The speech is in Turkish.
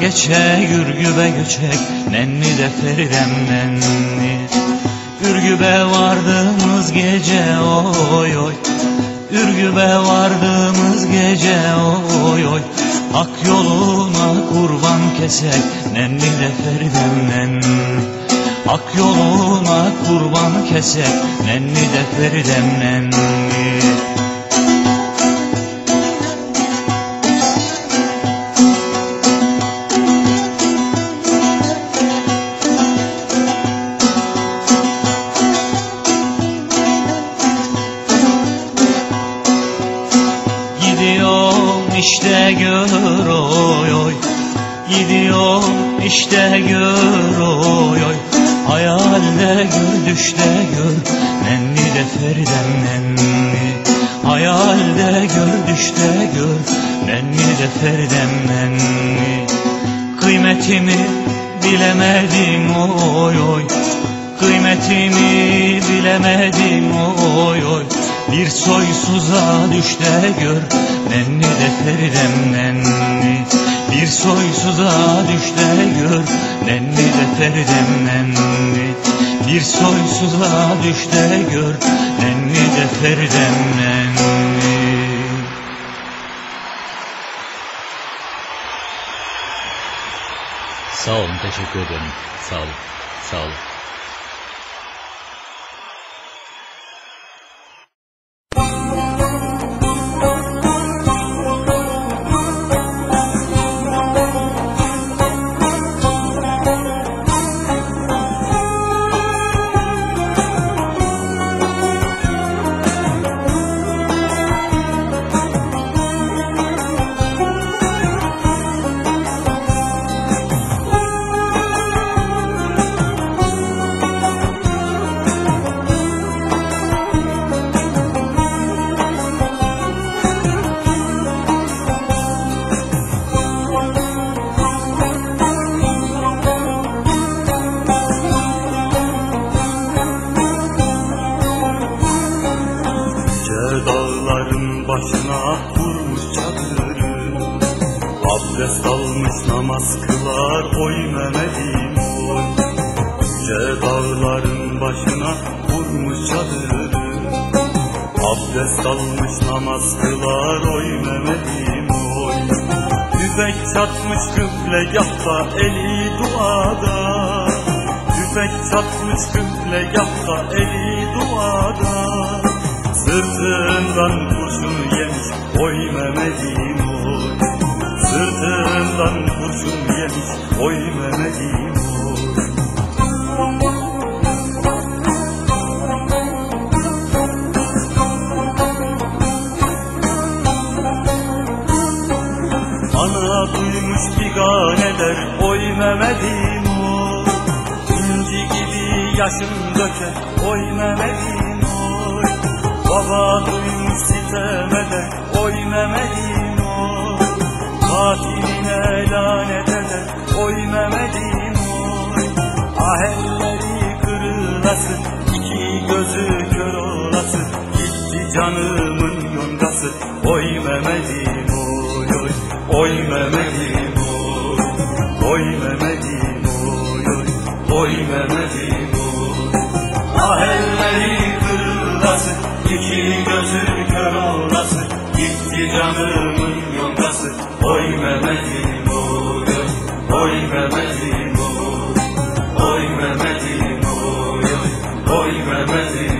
geçe Ürgübe göçek Nenni de Feridem nenni. Ürgübe vardığımız gece oy oy. Ürgübe vardığımız gece oy oy. Hak yoluna kurban kesek Nenni de Feridem nenni. Hak yoluna kurban kesek Nenni de Feridem nenni işte gör oy oy. Gidiyorum işte gör oy oy. Hayalde gör düşte gör Nenni de Feridem nenni. Hayalde gör düşte gör Nenni de Feridem nenni. Kıymetimi bilemedim oy oy. Kıymetimi bilemedim oy oy Bir soysuza düş gör Nenni de Feridem nenni Bir soysuza düş gör Nenni de Feridem nenni Bir soysuza düş gör Nenni de Feridem nenni Sağ olun, teşekkür ederim. Sağ olun, sağ olun. Başına kurmuş çadırı. Abdest almış namaz kılar oy Mehmet'im oy. Yüce dağların başına kurmuş çadırı. Abdest almış namaz kılar oy Mehmet'im oy. Tüfek çatmış kıblegahta eli duada. Tüfek çatmış kıblegahta eli duada. Sırtından Mehmet'im oy. Sırtından kurşun yemiş oy Mehmet'im Ana duymuş biganeler oy Mehmet'im oy. İnci gibi yaşım döker oy Mehmet'im oy Duymuş sitemede oy Mehmet'im oy Katiline lanet eder oy Mehmet'im oy Ah kırılasın iki gözü kör olası Gitti canımın yongası oy Mehmet'im oy oy Oy Mehmet'im oy Oy Mehmet'im Canımın yontası Oy Mehmet'im oy Oy Mehmet'im oy Oy Mehmet'im oy Oy Mehmet'im